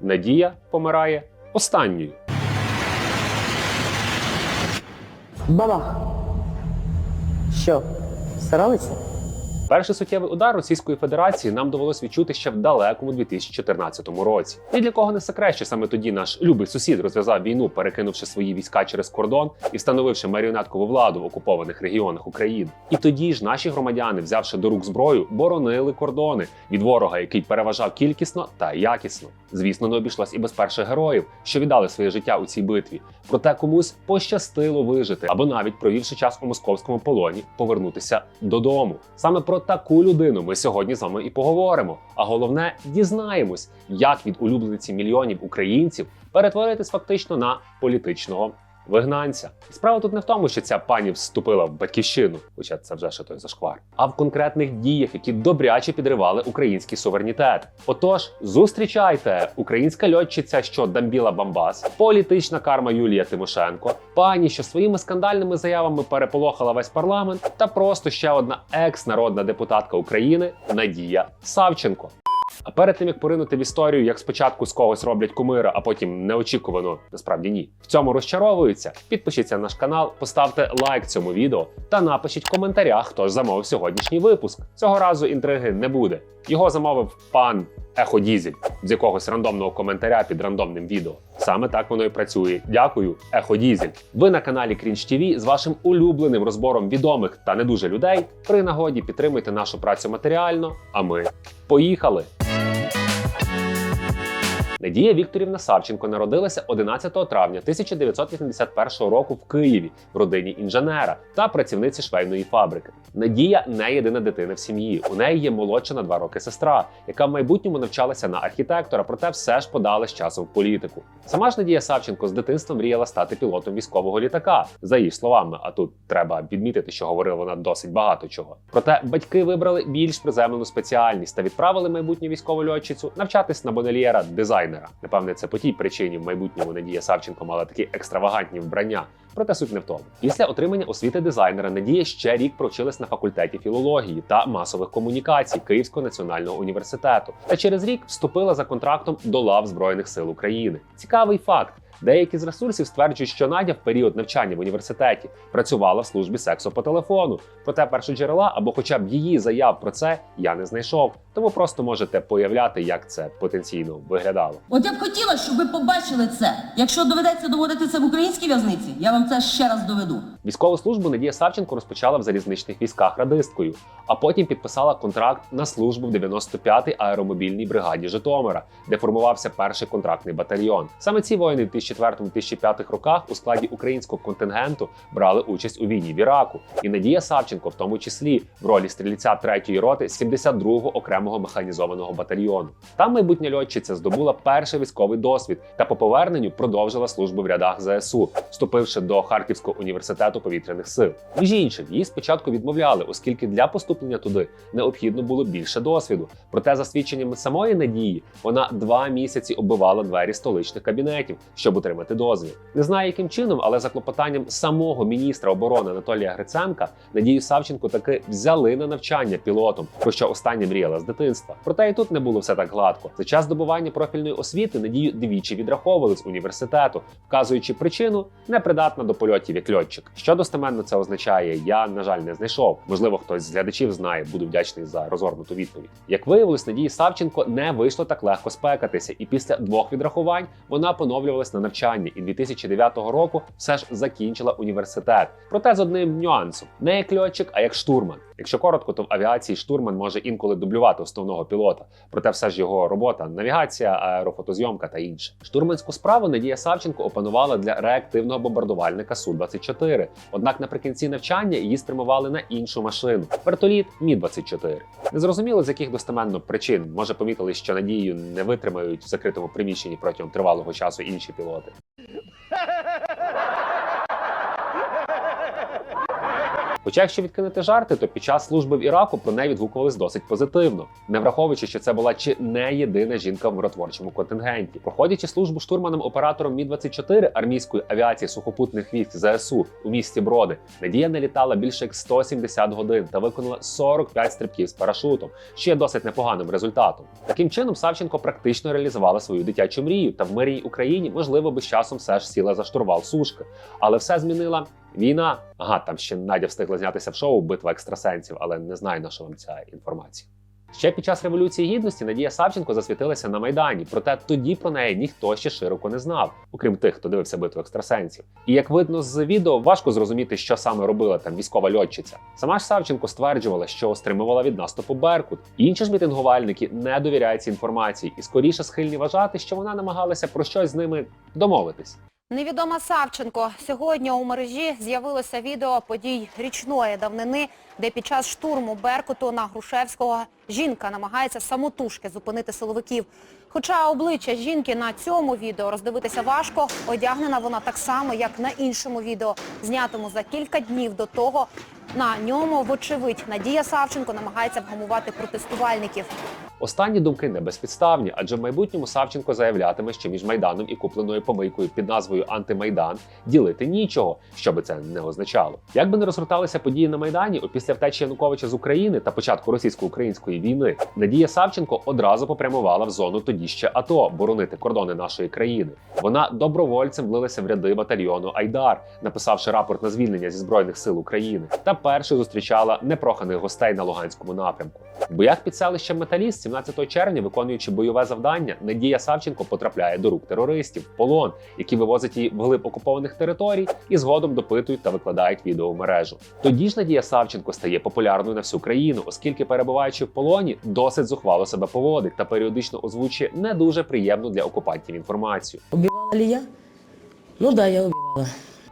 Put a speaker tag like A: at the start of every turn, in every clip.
A: Надія помирає останньою.
B: Бабах. Що, старалися?
A: Перший суттєвий удар Російської Федерації нам довелось відчути ще в далекому 2014 році. Ні для кого не секрет, що саме тоді наш любий сусід розв'язав війну, перекинувши свої війська через кордон і встановивши маріонеткову владу в окупованих регіонах України. І тоді ж наші громадяни, взявши до рук зброю, боронили кордони від ворога, який переважав кількісно та якісно. Звісно, не обійшлось і без перших героїв, що віддали своє життя у цій битві. Проте комусь пощастило вижити або навіть провівши час у московському полоні, повернутися додому. Саме про таку людину ми сьогодні з вами і поговоримо. А головне, дізнаємось, як від улюблениці мільйонів українців перетворитись фактично на політичного. Вигнанця. І справа тут не в тому, що ця пані вступила в батьківщину, хоча це вже ще той зашквар, а в конкретних діях, які добряче підривали український суверенітет. Отож, зустрічайте українська льотчиця, що дамбіла Бамбас, політична карма Юлія Тимошенко, пані, що своїми скандальними заявами переполохала весь парламент, та просто ще одна екс-народна депутатка України Надія Савченко. А перед тим як поринути в історію, як спочатку з когось роблять кумира, а потім неочікувано, насправді ні. В цьому розчаровуються. Підпишіться на наш канал, поставте лайк цьому відео та напишіть в коментарях, хто ж замовив сьогоднішній випуск. Цього разу інтриги не буде. Його замовив пан Ехо Дізель з якогось рандомного коментаря під рандомним відео. Саме так воно і працює. Дякую, Ехо Дізель. Ви на каналі Крінж ТВ з вашим улюбленим розбором відомих та не дуже людей. При нагоді підтримуйте нашу працю матеріально. А ми поїхали! Надія Вікторівна Савченко народилася 11 травня 1981 року в Києві в родині інженера та працівниці швейної фабрики. Надія не єдина дитина в сім'ї. У неї є молодша на два роки сестра, яка в майбутньому навчалася на архітектора, проте все ж подала з часом в політику. Сама ж Надія Савченко з дитинства мріяла стати пілотом військового літака, за її словами. А тут треба відмітити, що говорила вона досить багато чого. Проте батьки вибрали більш приземлену спеціальність та відправили майбутню військову льотчицю навчатись на модельєра дизайнера. Напевне, це по тій причині в майбутньому Надія Савченко мала такі екстравагантні вбрання. Проте суть не в тому. Після отримання освіти дизайнера Надія ще рік провчилась на факультеті філології та масових комунікацій Київського національного університету. Та через рік вступила за контрактом до лав Збройних сил України. Цікавий факт. Деякі з ресурсів стверджують, що Надя в період навчання в університеті працювала в службі сексу по телефону. Проте першоджерела або хоча б її заяв про це я не знайшов. Тому просто можете появляти, як це потенційно виглядало.
C: От я б хотіла, щоб ви побачили це. Якщо доведеться доводити це в українській в'язниці, я вам це ще раз доведу.
A: Військову службу Надія Савченко розпочала в залізничних військах радисткою, а потім підписала контракт на службу в 95-й аеромобільній бригаді Житомира, де формувався перший контрактний батальйон. Саме ці воїни в 2004-2005 роках у складі українського контингенту брали участь у війні в Іраку. І Надія Савченко, в тому числі в ролі стрільця 3-ї роти 72-го окремого механізованого батальйону. Там майбутня льотчиця здобула перший військовий досвід та по поверненню продовжила службу в рядах ЗСУ, вступивши до Харківського університету повітряних сил. Між іншим, її спочатку відмовляли, оскільки для поступлення туди необхідно було більше досвіду. Проте, за свідченнями самої надії, вона два місяці оббивала двері столичних кабінетів, щоб отримати дозвіл. Не знаю, яким чином, але за клопотанням самого міністра оборони Анатолія Гриценка Надію Савченко таки взяли на навчання пілотом, про що останнє мріяла з дитинства. Проте і тут не було все так гладко. За час здобування профільної освіти Надію двічі відраховували з університету, вказуючи причину непридатна до польотів як льотчик. Що достеменно це означає, я на жаль не знайшов. Можливо, хтось з глядачів знає, буду вдячний за розгорнуту відповідь. Як виявилось, Надії Савченко не вийшло так легко спекатися, і після двох відрахувань вона поновлювалась на навчання і 2009 року все ж закінчила університет. Проте з одним нюансом: не як льотчик, а як штурман. Якщо коротко, то в авіації штурман може інколи дублювати основного пілота. Проте все ж його робота навігація, аерофотозйомка та інше. Штурманську справу Надія Савченко опанувала для реактивного бомбардувальника Су 24 Однак наприкінці навчання її спрямували на іншу машину вертоліт Мі 24 Незрозуміло з яких достеменно причин. Може помітили, що надію не витримають в закритому приміщенні протягом тривалого часу інші пілоти. Хоча, якщо відкинути жарти, то під час служби в Іраку про неї відгукувались досить позитивно, не враховуючи, що це була чи не єдина жінка в миротворчому контингенті. Проходячи службу штурманом оператором Мі 24 армійської авіації сухопутних військ ЗСУ у місті Броди, Надія не літала більше як 170 годин та виконала 45 стрибків з парашутом, що є досить непоганим результатом. Таким чином, Савченко практично реалізувала свою дитячу мрію, та в мирній Україні, можливо, би з часом все ж сіла за штурвал сушки. Але все змінила війна. Ага, там ще Надя встигла знятися в шоу Битва екстрасенсів, але не знаю на що вам ця інформація. Ще під час революції гідності Надія Савченко засвітилася на майдані, проте тоді про неї ніхто ще широко не знав, окрім тих, хто дивився битву екстрасенсів. І як видно з відео, важко зрозуміти, що саме робила там військова льотчиця. Сама ж Савченко стверджувала, що стримувала від наступу Беркут. Інші ж мітингувальники не довіряють цій інформації і скоріше схильні вважати, що вона намагалася про щось з ними домовитись.
D: Невідома Савченко. Сьогодні у мережі з'явилося відео подій річної давнини, де під час штурму Беркуту на Грушевського жінка намагається самотужки зупинити силовиків. Хоча обличчя жінки на цьому відео роздивитися важко, одягнена вона так само, як на іншому відео, знятому за кілька днів до того. На ньому, вочевидь, Надія Савченко намагається вгамувати протестувальників.
A: Останні думки не безпідставні, адже в майбутньому Савченко заявлятиме, що між майданом і купленою помийкою під назвою Антимайдан ділити нічого, що би це не означало. Як би не розгорталися події на майдані опісля втечі Януковича з України та початку російсько-української війни, Надія Савченко одразу попрямувала в зону тоді ще АТО боронити кордони нашої країни. Вона добровольцем влилася в ряди батальйону Айдар, написавши рапорт на звільнення зі збройних сил України, та першою зустрічала непроханих гостей на Луганському напрямку. В боях під селищем Металіст 17 червня, виконуючи бойове завдання, Надія Савченко потрапляє до рук терористів в полон, які вивозять її вглиб окупованих територій і згодом допитують та викладають відео в мережу. Тоді ж Надія Савченко стає популярною на всю країну, оскільки, перебуваючи в полоні, досить зухвало себе поводить та періодично озвучує не дуже приємну для окупантів інформацію.
B: Убивала ли я? Ну да, я убивала.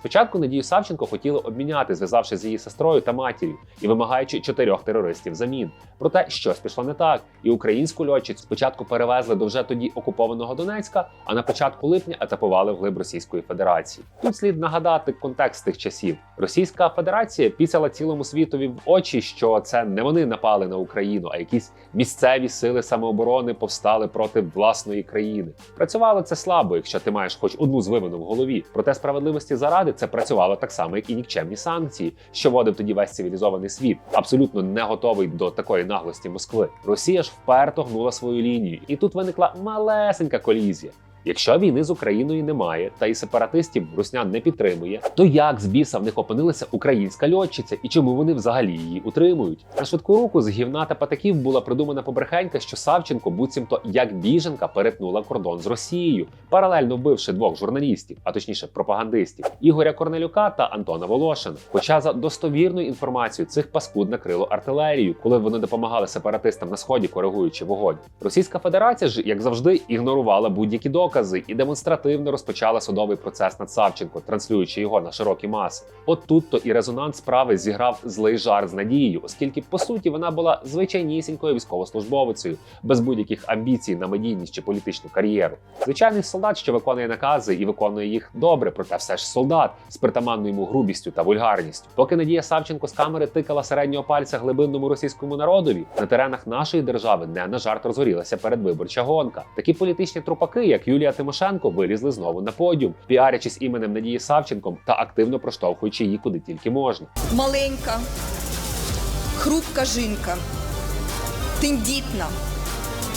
A: Спочатку Надію Савченко хотіли обміняти, зв'язавшись з її сестрою та матір'ю і вимагаючи чотирьох терористів замін. Проте щось пішло не так, і українську льотчицю спочатку перевезли до вже тоді окупованого Донецька, а на початку липня етапували вглиб Російської Федерації. Тут слід нагадати контекст тих часів. Російська Федерація пісяла цілому світові в очі, що це не вони напали на Україну, а якісь місцеві сили самооборони повстали проти власної країни. Працювало це слабо, якщо ти маєш хоч одну звивину в голові. Проте справедливості заради це працювало так само, як і нікчемні санкції, що вводив тоді весь цивілізований світ, абсолютно не готовий до такої наглості Москви. Росія ж вперто гнула свою лінію, і тут виникла малесенька колізія. Якщо війни з Україною немає, та і сепаратистів Руснян не підтримує, то як з біса в них опинилася українська льотчиця і чому вони взагалі її утримують? На швидку руку з гівна та патаків була придумана побрехенька, що Савченко буцімто як біженка перетнула кордон з Росією, паралельно вбивши двох журналістів, а точніше пропагандистів Ігоря Корнелюка та Антона Волошина. Хоча за достовірною інформацією цих паскуд накрило артилерію, коли вони допомагали сепаратистам на сході, коригуючи вогонь. Російська Федерація ж, як завжди, ігнорувала будь-які докази і демонстративно розпочала судовий процес над Савченко, транслюючи його на широкі маси. От тут то і резонанс справи зіграв злий жарт з надією, оскільки по суті вона була звичайнісінькою військовослужбовицею, без будь-яких амбіцій на медійність чи політичну кар'єру. Звичайний солдат, що виконує накази і виконує їх добре, проте все ж солдат з притаманною йому грубістю та вульгарністю. Поки Надія Савченко з камери тикала середнього пальця глибинному російському народові, на теренах нашої держави не на жарт розгорілася передвиборча гонка. Такі політичні трупаки, як Юлія Тимошенко, вилізли знову на подіум, піарячись іменем Надії Савченком та активно проштовхуючи її куди тільки можна.
E: маленька, хрупка жінка, тендітна,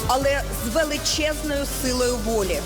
E: але з величезною силою волі.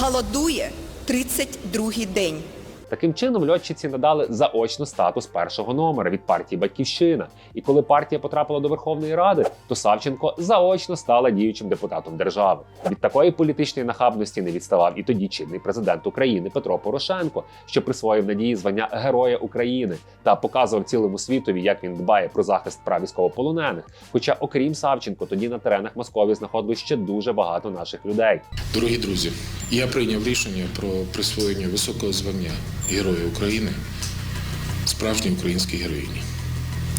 E: Голодує 32-й день.
A: Таким чином, льотчиці надали заочно статус першого номера від партії Батьківщина. І коли партія потрапила до Верховної Ради, то Савченко заочно стала діючим депутатом держави. Від такої політичної нахабності не відставав і тоді чинний президент України Петро Порошенко, що присвоїв надії звання Героя України та показував цілому світові, як він дбає про захист прав військовополонених. Хоча, окрім Савченко, тоді на теренах Московії знаходилось ще дуже багато наших людей.
F: Дорогі друзі, я прийняв рішення про присвоєння високого звання Героя України справжній українській героїні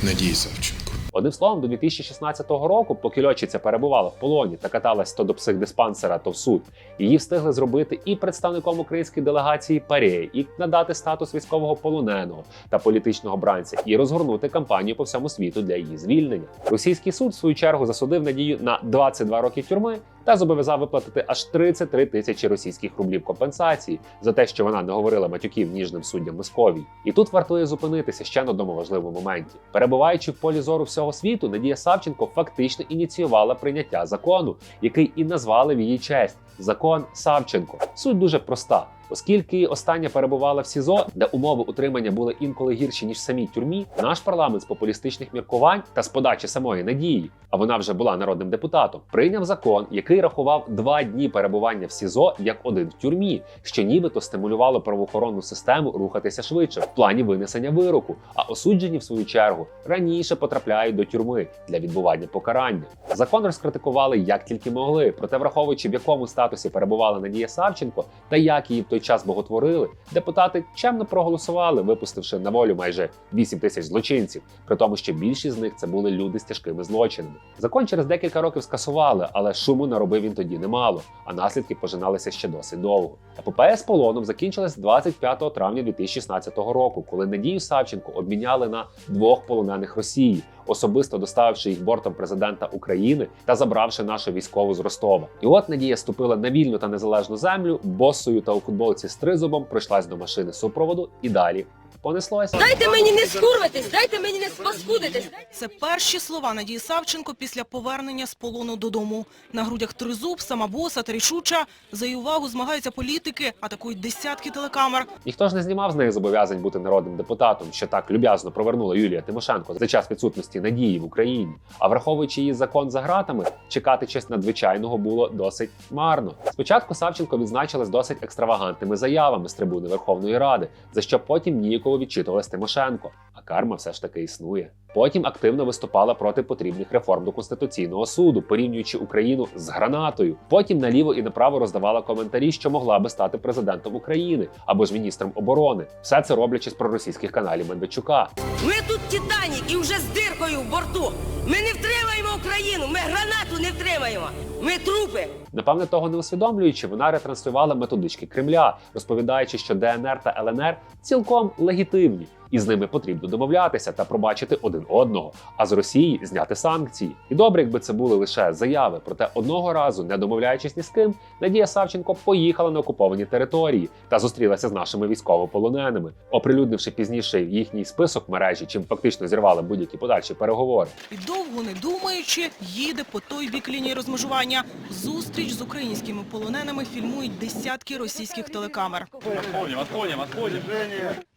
F: Надії Савченко.
A: Одним словом, до 2016 року, поки льотчиця перебувала в полоні та каталась то до психдиспансера, то в суд, її встигли зробити і представником української делегації ПАРЄ, і надати статус військового полоненого та політичного бранця, і розгорнути кампанію по всьому світу для її звільнення. Російський суд в свою чергу засудив Надію на 22 роки тюрми та зобов'язав виплатити аж 33 тисячі російських рублів компенсації за те, що вона не говорила матюків ніжним суддям Московії. І тут вартує зупинитися ще на одному важливому моменті. Перебуваючи в полі зору всього світу, Надія Савченко фактично ініціювала прийняття закону, який і назвали в її честь закон Савченко. Суть дуже проста. Оскільки остання перебувала в СІЗО, де умови утримання були інколи гірші ніж в самій тюрмі, наш парламент з популістичних міркувань та з подачі самої надії, а вона вже була народним депутатом, прийняв закон, який рахував два дні перебування в СІЗО як один в тюрмі, що нібито стимулювало правоохоронну систему рухатися швидше в плані винесення вироку. А осуджені, в свою чергу, раніше потрапляють до тюрми для відбування покарання. Закон розкритикували як тільки могли, проте враховуючи в якому статусі перебувала Надія Савченко та як її в час боготворили, депутати чемно проголосували, випустивши на волю майже 8 тисяч злочинців, при тому, що більшість з них це були люди з тяжкими злочинами. Закон через декілька років скасували, але шуму наробив він тоді немало, а наслідки пожиналися ще досить довго. Епопея з полоном закінчилась 25 травня 2016 року, коли Надію Савченко обміняли на двох полонених Росії, особисто доставивши їх бортом президента України та забравши нашу військову з Ростова. І от Надія ступила на вільну та незалежну землю, босою та у футболці з тризубом прийшлась до машини супроводу і далі понеслося.
G: Дайте мені не скурвитись, дайте мені не спаскудитись.
H: Це перші слова Надії Савченко після повернення з полону додому. На грудях тризуб, сама боса та рішуча. За її увагу змагаються політики, атакують десятки телекамер.
A: Ніхто ж не знімав з неї зобов'язань бути народним депутатом, що так люб'язно провернула Юлія Тимошенко за час відсутності надії в Україні. А враховуючи її закон за ґратами, чекати чогось надзвичайного було досить марно. Спочатку Савченко відзначилась досить екстравагантними заявами з трибуни Верховної Ради, за що потім ніяково відчитувалась Тимошенко. А карма все ж таки існує. Потім активно виступала проти потрібних реформ до конституційного суду, порівнюючи Україну з гранатою. Потім наліво і направо роздавала коментарі, що могла би стати президентом України або ж міністром оборони. Все це роблячи з проросійських каналів Медведчука.
G: Ми тут Титанік і вже з диркою в борту. Ми не втримаємо Україну, ми гранату не втримаємо. Ми трупи.
A: Напевне, того не усвідомлюючи, вона ретранслювала методички Кремля, розповідаючи, що ДНР та ЛНР цілком легітимні, і з ними потрібно домовлятися та пробачити один одного, а з Росії зняти санкції. І добре, якби це були лише заяви. Проте одного разу, не домовляючись ні з ким, Надія Савченко поїхала на окуповані території та зустрілася з нашими військовополоненими, оприлюднивши пізніше їхній список мережі, чим фактично зірвала будь-які подальші переговори.
H: І довго не думаючи, їде по той бік лінії розмежування. Зустріч з українськими полоненими фільмують десятки російських телекамер.
I: Отходим, отходим, отходим.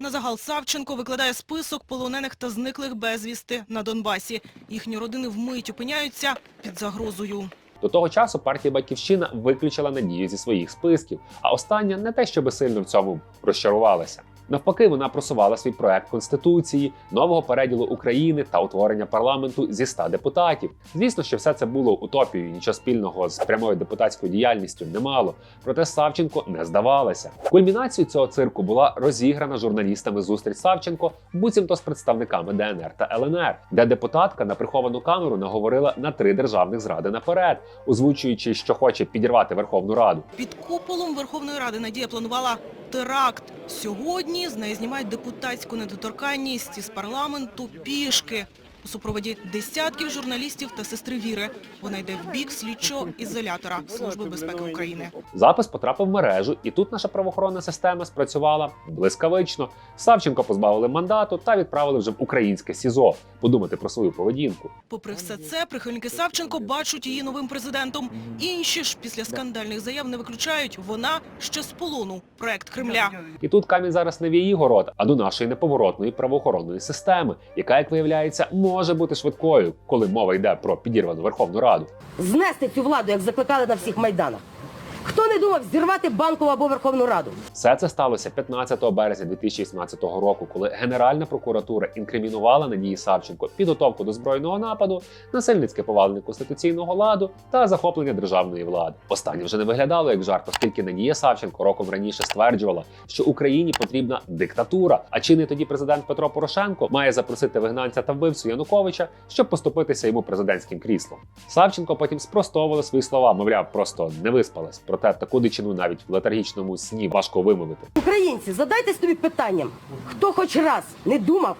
H: На загал Савченко викладає список полонених та зниклих безвісти на Донбасі. Їхні родини вмить опиняються під загрозою.
A: До того часу партія Батьківщина виключила надію зі своїх списків, а остання не те, щоби сильно в цьому розчарувалася. Навпаки, вона просувала свій проект конституції, нового переділу України та утворення парламенту зі 100 депутатів. Звісно, що все це було утопією, нічого спільного з прямою депутатською діяльністю не мало. Проте Савченко не здавалася. Кульмінацією цього цирку була розіграна журналістами зустріч Савченко, буцімто з представниками ДНР та ЛНР, де депутатка на приховану камеру наговорила на три державних зради наперед, озвучуючи, що хоче підірвати Верховну Раду.
H: Під куполом Верховної Ради Надія планувала теракт. Сьогодні з неї знімають депутатську недоторканність із парламенту пішки. У супроводі десятків журналістів та сестри Віри. Вона йде в бік слідчого ізолятора Служби безпеки України.
A: Запис потрапив в мережу, і тут наша правоохоронна система спрацювала блискавично. Савченко позбавили мандату та відправили вже в українське СІЗО подумати про свою поведінку.
H: Попри все це, прихильники Савченко бачать її новим президентом. Інші ж після скандальних заяв не виключають. Вона ще з полону. Проект Кремля.
A: І тут камінь зараз не в її город, а до нашої неповоротної правоохоронної системи, яка, як виявляється, може бути швидкою, коли мова йде про підірвану Верховну Раду.
B: Знести цю владу, як закликали на всіх майданах. Хто не думав зірвати банку або Верховну Раду?
A: Все це сталося 15 березня 2017 року, коли Генеральна прокуратура інкримінувала Надії Савченко підготовку до збройного нападу, насильницьке повалення конституційного ладу та захоплення державної влади. Останнє вже не виглядало як жарт, оскільки Надія Савченко роком раніше стверджувала, що Україні потрібна диктатура. А чинний тоді президент Петро Порошенко має запросити вигнанця та вбивцю Януковича, щоб поступитися йому президентським кріслом. Савченко потім спростовувала свої слова, мовляв, просто не виспалась. Проте таку дичину навіть в летаргічному сні важко вимовити.
B: Українці, задайте собі питанням, хто хоч раз не думав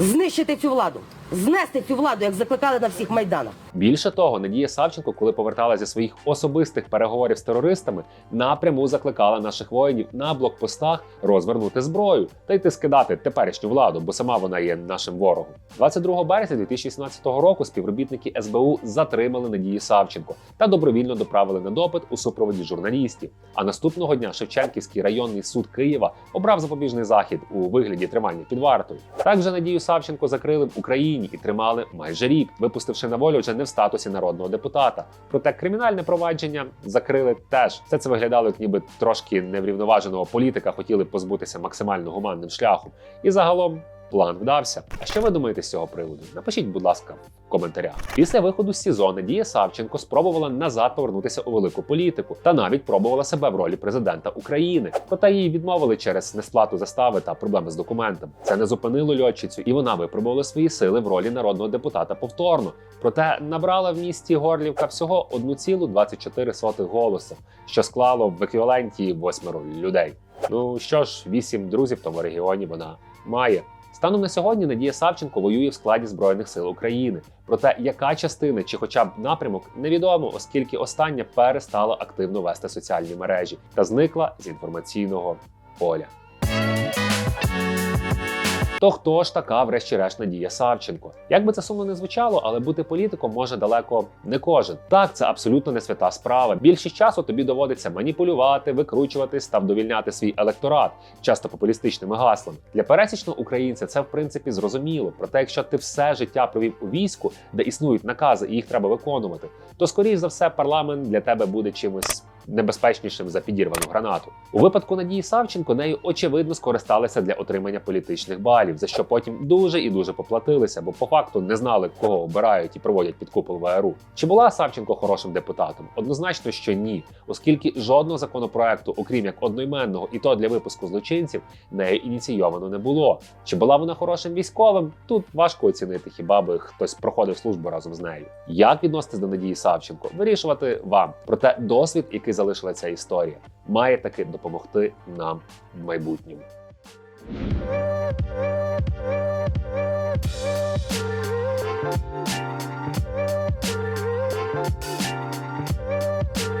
B: знищити цю владу, знести цю владу, як закликали на всіх майданах.
A: Більше того, Надія Савченко, коли поверталася зі своїх особистих переговорів з терористами, напряму закликала наших воїнів на блокпостах розвернути зброю та йти скидати теперішню владу, бо сама вона є нашим ворогом. 22 березня 2017 року співробітники СБУ затримали Надію Савченко та добровільно доправили на допит у супроводі журналістів. А наступного дня Шевченківський районний суд Києва обрав запобіжний захід у вигляді тримання під вартою. Так же Надію Савченко закрили в Україні і тримали майже рік, випустивши на волю вже не в статусі народного депутата. Проте кримінальне провадження закрили теж. Все це виглядало як ніби трошки неврівноваженого політика хотіли позбутися максимально гуманним шляхом. І загалом план вдався. А що ви думаєте з цього приводу? Напишіть, будь ласка, в коментарях. Після виходу з СІЗО Надія Савченко спробувала назад повернутися у велику політику та навіть пробувала себе в ролі президента України. Проте її відмовили через несплату застави та проблеми з документами. Це не зупинило льотчицю, і вона випробувала свої сили в ролі народного депутата повторно. Проте набрала в місті Горлівка всього 1,24 голоса, що склало в еквіваленті восьмеро людей. Ну що ж, вісім друзів в тому регіоні вона має. Станом на сьогодні Надія Савченко воює в складі Збройних сил України. Проте яка частина чи хоча б напрямок невідомо, оскільки остання перестала активно вести соціальні мережі та зникла з інформаційного поля. То хто ж така, врешті-решт, Надія Савченко? Як би це сумно не звучало, але бути політиком може далеко не кожен. Так, це абсолютно не свята справа. Більшість часу тобі доводиться маніпулювати, викручуватись та вдовільняти свій електорат, часто популістичними гаслами. Для пересічного українця це в принципі зрозуміло. Проте, якщо ти все життя провів у війську, де існують накази і їх треба виконувати, то скоріш за все парламент для тебе буде чимось небезпечнішим за підірвану гранату. У випадку Надії Савченко нею очевидно скористалися для отримання політичних балів, за що потім дуже і дуже поплатилися, бо по факту не знали, кого обирають і проводять під купол ВРУ. Чи була Савченко хорошим депутатом? Однозначно, що ні, оскільки жодного законопроекту, окрім як одноіменного, і то для випуску злочинців, нею ініційовано не було. Чи була вона хорошим військовим? Тут важко оцінити, хіба би хтось проходив службу разом з нею. Як відноситись до Надії Савченко? Вирішувати вам. Проте досвід, який залишила ця історія, має таки допомогти нам в майбутньому. Thank you.